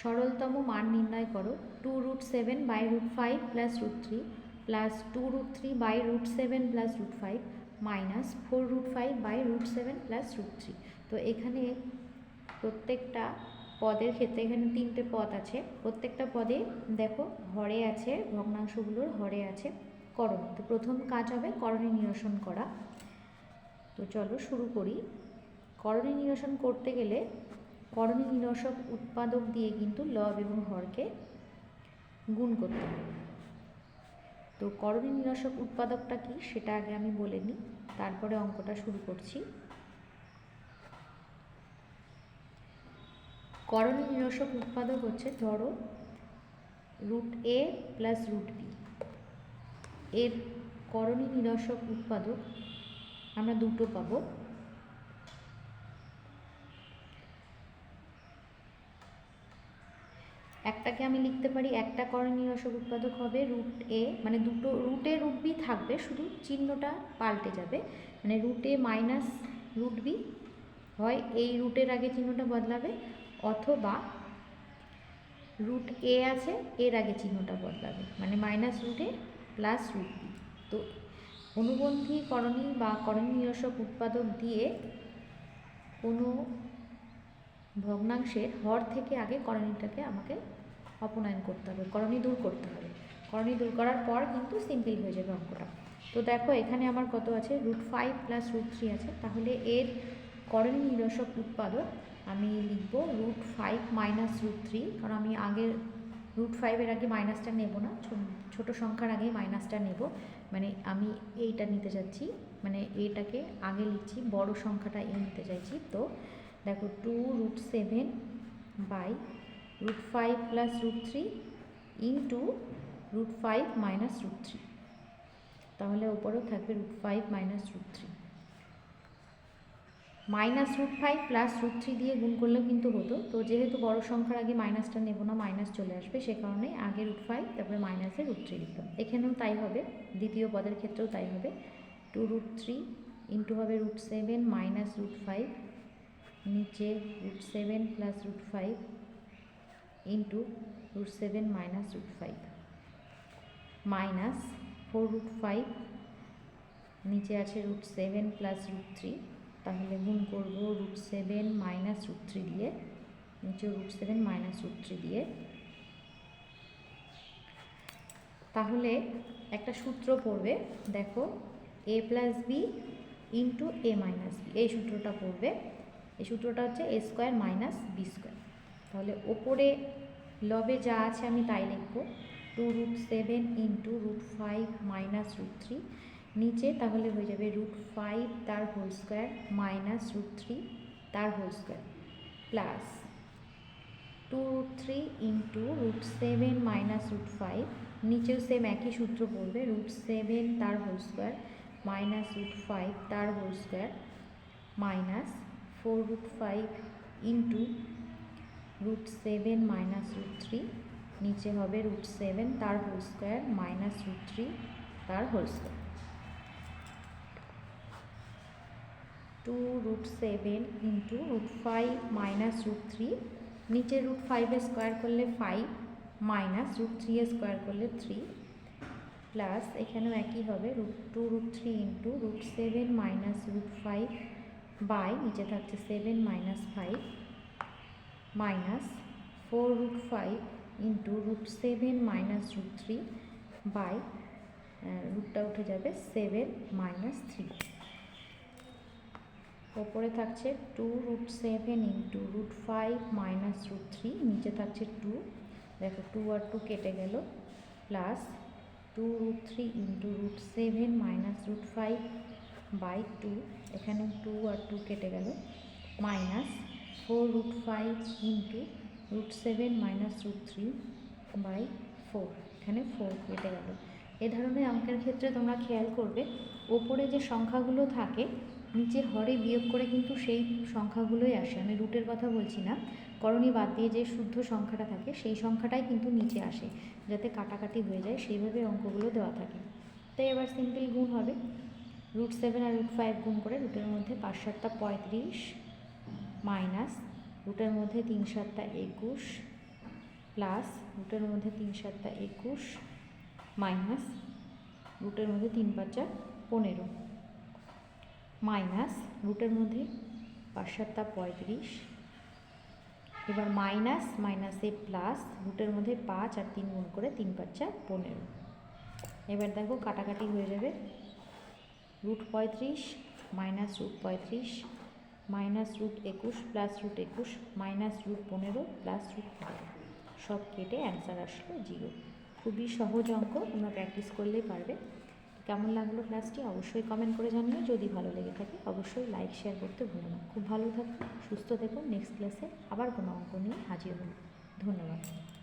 সরলতম মান নির্ণয় করো। Two root seven by root five plus root three plus two root three by root seven plus root five minus four root five by root seven plus root three তো এখানে প্রত্যেকটা পদের ক্ষেত্রে এখানে তিনটে পদ আছে। প্রত্যেকটা পদে দেখো হরে আছে, ভগ্নাংশগুলোর হরে আছে, করণ। তো প্রথম কাজ হবে করণে নিরসন করা। তো চলো শুরু করি। করণে নিরসন করতে গেলে করণী নিরসক উৎপাদক দিয়ে কিন্তু লব এবং হরকে গুণ করতে হবে তো করণী নিরসক উৎপাদকটা কি সেটা আগে আমি বলে নিই, তারপরে অঙ্কটা শুরু করছি। করণী নিরসক উৎপাদক হচ্ছে ধরো root A plus root B. এর করণী নিরসক উৎপাদক আমরা দুটো পাবো। একটাকে আমি লিখতে পারি, একটা করণী নিরসক উৎপাদক হবে রুট এ মানে দুটো রুটে রুট বি থাকবে, শুধু চিহ্নটা পাল্টে যাবে। মানে রুটে মাইনাস রুট বি হয় এই রুটের আগে চিহ্নটা বদলাবে, অথবা রুট এ আছে, এর আগে চিহ্নটা বদলাবে। মানে মাইনাস রুটে প্লাস রুট বি তো অনুবন্ধী করণী বা করণী নিরসক উৎপাদক দিয়ে কোনো ভগ্নাংশের হর থেকে আগে করণীটাকে আমাকে অপনয়ন করতে হবে, করণী দূর করতে হবে। করণী দূর করার পর কিন্তু সিম্পল হয়ে যাবে অঙ্কটা। তো দেখো, এখানে আমার কত আছে? Root five plus root three আছে। তাহলে এর করণী নিরসক উৎপাদক আমি লিখব root five minus root three কারণ আমি আগে রুট ফাইভের আগে মাইনাসটা নেব না। ছোট সংখ্যার আগে মাইনাসটা নেব। মানে আমি এইটা নিতে যাচ্ছি মানে এইটাকে আগে লিখছি, বড় সংখ্যাটা এই নিতে চাইছি। তো দেখো two root seven by root five plus root three into root five minus root three তাহলে ওপরেও থাকবে root five minus root three minus root five plus root three দিয়ে গুণ করলেও কিন্তু হতো। তো যেহেতু বড় সংখ্যার আগে মাইনাসটা নেব না মাইনাস চলে আসবে, সে কারণে আগে রুট ফাইভ তারপরে মাইনাসে রুট থ্রি লিখলাম এখানেও তাই হবে, দ্বিতীয় পদের ক্ষেত্রেও তাই হবে। টু রুট থ্রি ইন্টু হবে root seven minus root five নিচে root seven plus root five into root seven minus root five minus four root five নিচে আছে root seven plus root three তাহলে গুণ করব root seven minus root three দিয়ে, নিচে root seven minus root three দিয়ে। তাহলে একটা সূত্র পড়বে, দেখো A plus B into A minus B এই সূত্রটা পড়বে। এই সূত্রটা হচ্ছে A square minus B square তাহলে ওপরে লবে যা আছে আমি তাই লিখব। Two root seven into root five minus root three নিচে তাহলে হয়ে যাবে রুট ফাইভ তার whole square minus root three তার whole square plus two root three into root seven minus root five নিচেও সেম একই সূত্র পড়বে রুট সেভেন তার whole square minus root five তার whole square minus four root five into root seven minus root three নিচে হবে root seven তার whole square minus root three তার whole square two root seven into root five minus root three নিচে root ফাইভে square করলে five minus root three square করলে three plus এখানেও একই হবে root two root three into root seven minus root five by নিচে থাকছে seven minus five minus four root five into root seven minus root three by রুটটা উঠে যাবে seven minus three ওপরে থাকছে two root seven into root five minus root three নিচে থাকছে two দেখো টু আর টু কেটে গেল plus two root three into root seven minus root five by two এখানে টু আর টু কেটে গেল minus four root five into root seven minus root three by four এখানে ফোর কেটে গেল। এ ধরনের অঙ্কের ক্ষেত্রে তোমরা খেয়াল করবে, ওপরে যে সংখ্যাগুলো থাকে নিচে হরে বিয়োগ করে কিন্তু সেই সংখ্যাগুলোই আসে। আমি রুটের কথা বলছি না। করণী বাদ দিয়ে যে শুদ্ধ সংখ্যাটা থাকে, সেই সংখ্যাটাই কিন্তু নিচে আসে, যাতে কাটাকাটি হয়ে যায়, সেইভাবে অঙ্কগুলো দেওয়া থাকে। তাই এবার সিম্পল গুণ হবে। রুট সেভেন আর রুট ফাইভ গুণ করে রুটের মধ্যে পাঁচ সাতটা পঁয়ত্রিশ মাইনাস রুটের মধ্যে তিন সাতটা একুশ প্লাস রুটের মধ্যে তিন সাতটা একুশ মাইনাস রুটের মধ্যে তিন পাঁচা পনেরো মাইনাস রুটের মধ্যে পাঁচ সাতটা পঁয়ত্রিশ। এবার মাইনাস, মাইনাসে প্লাস রুটের মধ্যে পাঁচ আর তিন গুণ করে তিন পাঁচা পনেরো। এবার দেখো কাটাকাটি হয়ে যাবে। রুট পঁয়ত্রিশ মাইনাস রুট পঁয়ত্রিশ মাইনাস রুট একুশ প্লাস রুট একুশ মাইনাস রুট পনেরো প্লাস রুট পনেরো। সব কেটে অ্যান্সার আসলো জিরো। খুবই সহজ অঙ্ক, তোমরা প্র্যাকটিস করলেই পারবে। কেমন লাগল ক্লাসটি অবশ্যই কমেন্ট করে জানিও। যদি ভালো লেগে থাকে, অবশ্যই লাইক, শেয়ার করতে ভুলো না। খুব ভালো থাকো, সুস্থ থেকো। নেক্সট ক্লাসে আবার কোনো অঙ্ক নিয়ে হাজির হব। ধন্যবাদ।